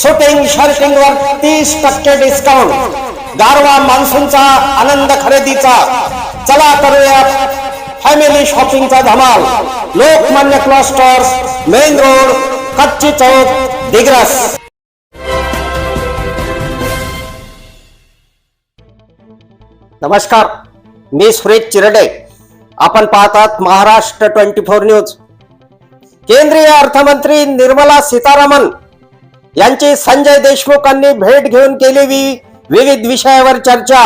Shooting shirting वर तीस टक्के डिस्काउंट गारवा मान्सूनचा आनंद खरेदीचा. चला करूया फॅमिली शॉपिंगचा धमाल. लोकमान्य क्लॉस्टर्स मेन रोड कच्ची चौक दिग्रस. नमस्कार मी सुरेश चिरडे. आपण पाहतात महाराष्ट्र ट्वेंटी फोर न्यूज केंद्रीय अर्थमंत्री निर्मला सीतारामन यांची संजय देशमुखांनी भेट घेऊन केलेली विविध विषयावर चर्चा.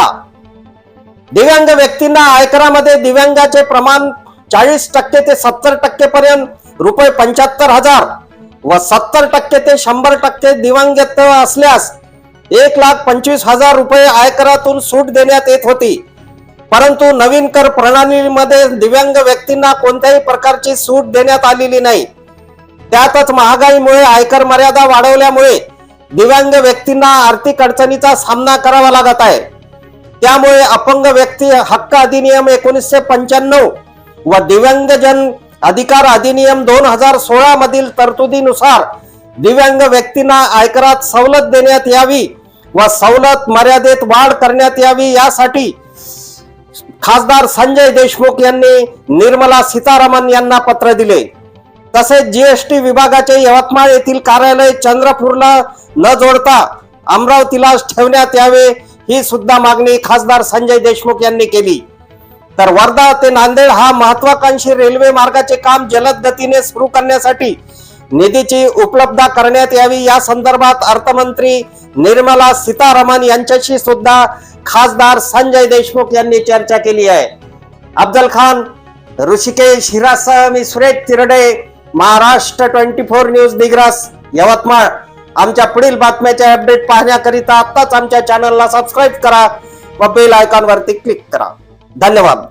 दिव्यांग व्यक्तींना आयकरामध्ये दिव्यांगाचे प्रमाण चाळीस टक्के ते सत्तर टक्के पर्यंत रुपये पंच्याहत्तर हजार व सत्तर टक्के ते शंभर टक्के दिव्यांगत्व असल्यास एक लाख पंचवीस हजार रुपये आयकरातून सूट देण्यात येत होती. परंतु नवीन कर प्रणालीमध्ये दिव्यांग व्यक्तींना कोणत्याही प्रकारची सूट देण्यात आलेली नाही. त्यातच महागाईमुळे आयकर मर्यादा वाढवल्यामुळे दिव्यांग व्यक्तींना आर्थिक अडचणीचा सामना करावा लागत आहे. त्यामुळे अपंग व्यक्ती हक्क अधिनियम एकोणीसशे पंच्याण्णव व दिव्यांगजन अधिकार अधिनियम दोन हजार सोळा मधील तरतुदीनुसार दिव्यांग व्यक्तींना आयकरात सवलत देण्यात यावी व सवलत मर्यादेत वाढ करण्यात यावी यासाठी खासदार संजय देशमुख यांनी निर्मला सीतारामन यांना पत्र दिले. तसेच जीएसटी विभागाचे यवतमाळ येथील कार्यालय चंद्रपूरला न जोडता अमरावतीला ठेवण्यात यावे ही सुद्धा मागणी खासदार संजय देशमुख यांनी केली. तर वर्धा ते नांदेड हा महत्वाकांक्षी रेल्वे मार्गाचे काम जलद गतीने सुरू करण्यासाठी निधीची उपलब्धता करण्यात यावी या संदर्भात अर्थमंत्री निर्मला सीतारामन यांच्याशी सुद्धा खासदार संजय देशमुख यांनी चर्चा केली आहे. अफजल खान ऋषिकेश हिरासह मी Suresh Tirde Maharashtra twenty four news Digras Yavatmal. आमच्या पुढील बातम्याचे अपडेट पाहण्याकरिता आत्ताच आमच्या चॅनलला सबस्क्राईब करा व बेल आयकॉन वरती क्लिक करा. धन्यवाद.